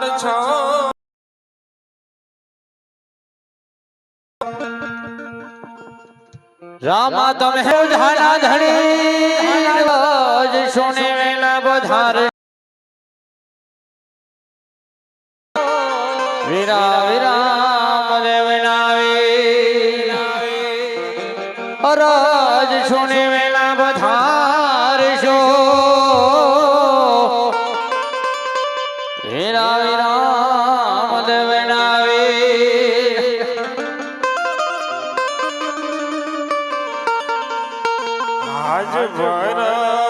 પધાર છો? રામા તમે ઉધાના ધણી. સુને વેલા બધાર વિરા વિરામ દેવ નાવી আজ বরা